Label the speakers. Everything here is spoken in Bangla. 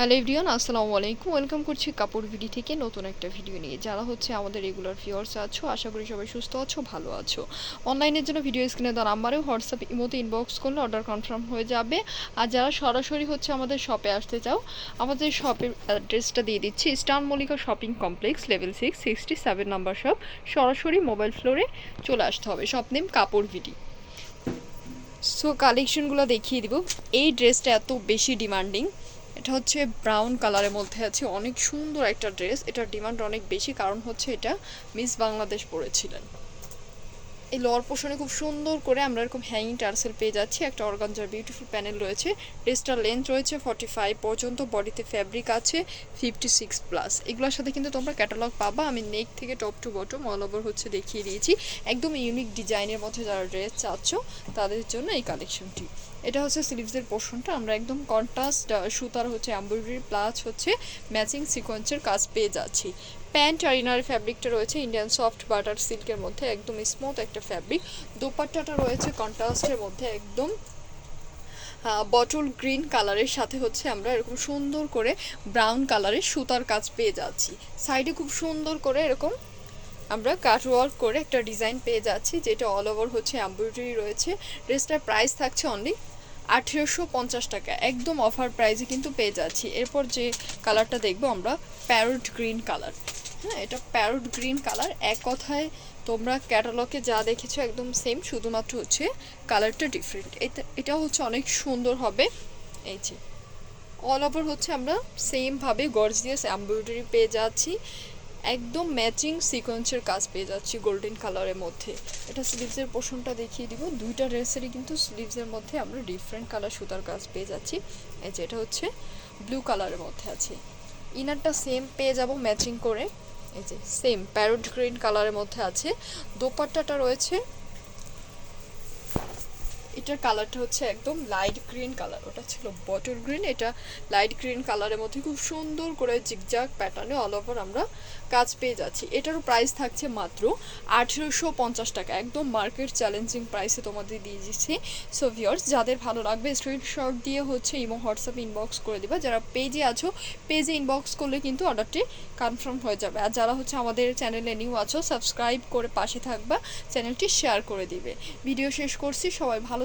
Speaker 1: হ্যালো এভরিওয়ান, আসসালামু আলাইকুম। ওয়েলকাম করছি কাপড় ভিডি থেকে নতুন একটা ভিডিও নিয়ে। যারা হচ্ছে আমাদের রেগুলার ভিউয়ার্স আছো, আশা করি সবাই সুস্থ আছো, ভালো আছো। অনলাইনের জন্য ভিডিও স্ক্রিনে দেওয়া নাম্বারেও হোয়াটসঅ্যাপ, ইমোতে ইনবক্স করলে অর্ডার কনফার্ম হয়ে যাবে। আর যারা সরাসরি হচ্ছে আমাদের শপে আসতে চাও, আমাদের শপের অ্যাড্রেসটা দিয়ে দিচ্ছি। Star Mallika shopping complex level six sixty seven number shop সরাসরি মোবাইল ফ্লোরে চলে আসতে হবে। শপ নেম কাপড় ভিডি সো কালেকশনগুলো দেখিয়ে দিব। এই ড্রেসটা এত বেশি ডিমান্ডিং এটা হচ্ছে ব্রাউন কালারের মধ্যে আছে। অনেক সুন্দর একটা ড্রেস এটার ডিমান্ড অনেক বেশি। কারণ হচ্ছে এটা মিস বাংলাদেশ পরেছিলেন। এই লোয়ার পোর্শনে খুব সুন্দর করে আমরা এরকম হ্যাঙ্গিং টার্সেল পেয়ে যাচ্ছি। একটা অর্গানজার বিউটিফুল প্যানেল রয়েছে। ড্রেসটার লেন্থ রয়েছে ফর্টি ফাইভ পর্যন্ত বডিতে ফ্যাব্রিক আছে ফিফটি সিক্স প্লাস এগুলোর সাথে কিন্তু তোমরা ক্যাটালগ পাবা। আমি নেক থেকে top to bottom all over হচ্ছে দেখিয়ে দিয়েছি। একদম ইউনিক ডিজাইনের মধ্যে যারা ড্রেস চাচ্ছ, তাদের জন্য এই কালেকশনটি এটা হচ্ছে স্লিভসের পোর্শনটা আমরা একদম কন্ট্রাস্ট সুতার হচ্ছে এমব্রয়ডারি প্লাস হচ্ছে ম্যাচিং সিকোয়েন্সের কাজ পেয়ে যাচ্ছি। প্যান্ট আর ইনার ফ্যাব্রিকটা রয়েছে ইন্ডিয়ান সফট বাটার সিল্কের মধ্যে, একদম স্মুথ একটা ফ্যাব্রিক। দোপাট্টাটা রয়েছে কন্ট্রাস্টের মধ্যে একদম বটল গ্রিন কালারের সাথে হচ্ছে আমরা এরকম সুন্দর করে ব্রাউন কালারের সুতার কাজ পেয়ে যাচ্ছি। সাইডে খুব সুন্দর করে এরকম আমরা কাটওয়ার্ক করে একটা ডিজাইন পেয়ে যাচ্ছি, যেটা অল ওভার হচ্ছে এমব্রয়ডারি রয়েছে। ড্রেসটার প্রাইস থাকছে অনলি আঠেরোশো পঞ্চাশ টাকা। একদম অফার প্রাইসে কিন্তু পেয়ে যাচ্ছি। এরপর যে কালারটা দেখব আমরা, প্যারোট গ্রিন কালার। হ্যাঁ এটা প্যারোট গ্রিন কালার এক কথায়, তোমরা ক্যাটালগে যা দেখেছ একদম সেম শুধুমাত্র হচ্ছে কালারটা ডিফারেন্ট এটা এটা হচ্ছে অনেক সুন্দর হবে। এই যে অল ওভার হচ্ছে আমরা সেমভাবে গর্জিয়াস এমব্রয়ডারি পেয়ে যাচ্ছি। একদম ম্যাচিং সিকোয়েন্সের কাজ পেয়ে যাচ্ছি গোল্ডেন কালারের মধ্যে। এটা স্লিভসের পোর্শনটা দেখিয়ে দিব। দুইটা ড্রেসেরই কিন্তু স্লিভসের মধ্যে আমরা ডিফারেন্ট কালার সুতার কাজ পেয়ে যাচ্ছি। এই যে, এটা হচ্ছে ব্লু কালারের মধ্যে আছে। ইনারটা সেম পেয়ে যাব ম্যাচিং করে। এই যে সেম প্যারোট গ্রিন কালারের মধ্যে আছে। দোপাট্টাটা রয়েছে এটার কালারটা হচ্ছে একদম লাইট গ্রিন কালার ওটা ছিল বটল গ্রিন এটা লাইট গ্রিন কালারের মধ্যে খুব সুন্দর করে জিগজাগ প্যাটার্নে অল ওভার আমরা কাজ পেয়ে যাচ্ছি। এটারও প্রাইস থাকছে মাত্র আঠেরোশো পঞ্চাশ টাকা। একদম মার্কেট চ্যালেঞ্জিং প্রাইসে তোমাদের দিয়ে দিচ্ছি। সো ভিওর্স যাদের ভালো লাগবে স্ক্রিনশট দিয়ে হচ্ছে ইমো, হোয়াটসঅ্যাপ ইনবক্স করে দিবা। যারা পেজে আছো পেজে ইনবক্স করলে কিন্তু অর্ডারটি কনফার্ম হয়ে যাবে। আর যারা হচ্ছে আমাদের চ্যানেলে নিউ আছো সাবস্ক্রাইব করে পাশে থাকবা চ্যানেলটি শেয়ার করে দিবে। ভিডিও শেষ করছি। সবাই ভালো